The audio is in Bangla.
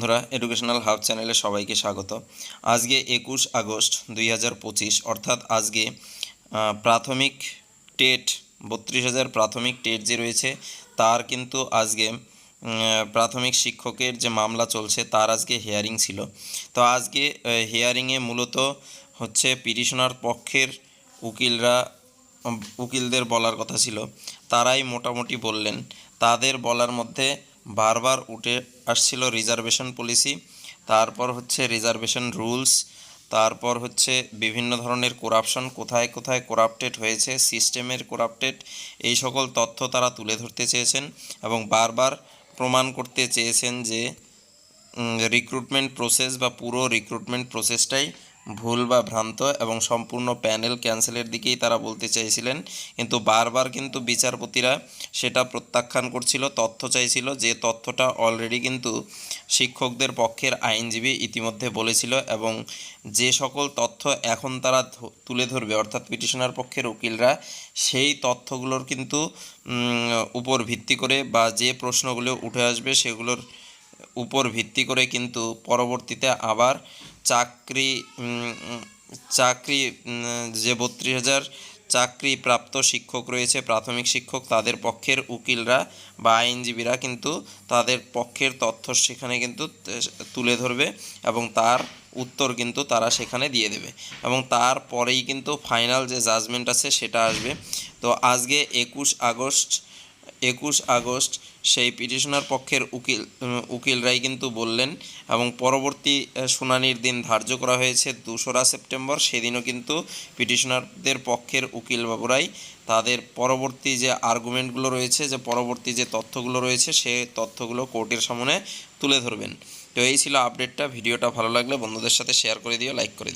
বন্ধুরা এডুকেশনাল হাব চ্যানেলে সবাইকে স্বাগত। আজকে একুশ আগস্ট দুই হাজার পঁচিশ, অর্থাৎ আজকে প্রাথমিক টেট, বত্রিশ হাজার প্রাথমিক টেট যে রয়েছে, তার কিন্তু আজকে প্রাথমিক শিক্ষকের যে মামলা চলছে, তার আজকে হেয়ারিং ছিল। তো আজকে হেয়ারিংয়ে মূলত হচ্ছে পিটিশনার পক্ষের উকিলরা উকিলদের বলার কথা ছিল। তারাই মোটামুটি বললেন। তাদের বলার মধ্যে বারবার উঠে আসছিল রিজার্ভেশন পলিসি, তারপর হচ্ছে রিজার্ভেশন রুলস, তারপর হচ্ছে বিভিন্ন ধরনের করাপশন কোথায় কোথায় করাপ্টেড হয়েছে, সিস্টেমের করাপ্টেড এই সকল তথ্য তারা তুলে ধরতে চেয়েছেন এবং বারবার প্রমাণ করতে চেয়েছেন যে রিক্রুটমেন্ট প্রসেস বা পুরো রিক্রুটমেন্ট প্রসেসটাই ভুল বা ভ্রান্ত এবং সম্পূর্ণ প্যানেল ক্যান্সেলের দিকেই তারা বলতে চাইছিলেন। কিন্তু বারবার কিন্তু বিচারপতিরা সেটা প্রত্যাখ্যান করছিল, তথ্য চাইছিল, যে তথ্যটা অলরেডি কিন্তু শিক্ষকদের পক্ষের আইনজীবী ইতিমধ্যে বলেছিল এবং যে সকল তথ্য এখন তারা তুলে ধরবে, অর্থাৎ পিটিশনার পক্ষের উকিলরা, সেই তথ্যগুলোর কিন্তু উপর ভিত্তি করে বা যে প্রশ্নগুলো উঠে আসবে সেগুলোর উপর ভিত্তি করে কিন্তু পরবর্তীতে আবার চাকরি চাকরি যে বত্রিশ হাজার চাকরি প্রাপ্ত শিক্ষক রয়েছে, প্রাথমিক শিক্ষক, তাদের পক্ষের উকিলরা বা আইনজীবীরা কিন্তু তাদের পক্ষের তথ্য সেখানে কিন্তু তুলে ধরবে এবং তার উত্তর কিন্তু তারা সেখানে দিয়ে দেবে এবং তারপরেই কিন্তু ফাইনাল যে জাজমেন্ট আছে সেটা আসবে। তো আজকে একুশ আগস্ট একুশ আগস্ট সেই পিটিশনার পক্ষের উকিল উকিলরাই কিন্তু বললেন এবং পরবর্তী শুনানির দিন ধার্য করা হয়েছে দোসরা সেপ্টেম্বর। সেদিনও কিন্তু পিটিশনারদের পক্ষের উকিল বাবুরাই তাদের পরবর্তী যে আর্গুমেন্টগুলো রয়েছে, যে পরবর্তী যে তথ্যগুলো রয়েছে, সে তথ্যগুলো কোর্টের সামনে তুলে ধরবেন। তো এই ছিল আপডেটটা ভিডিওটা ভালো লাগলে বন্ধুদের সাথে শেয়ার করে দিও লাইক করে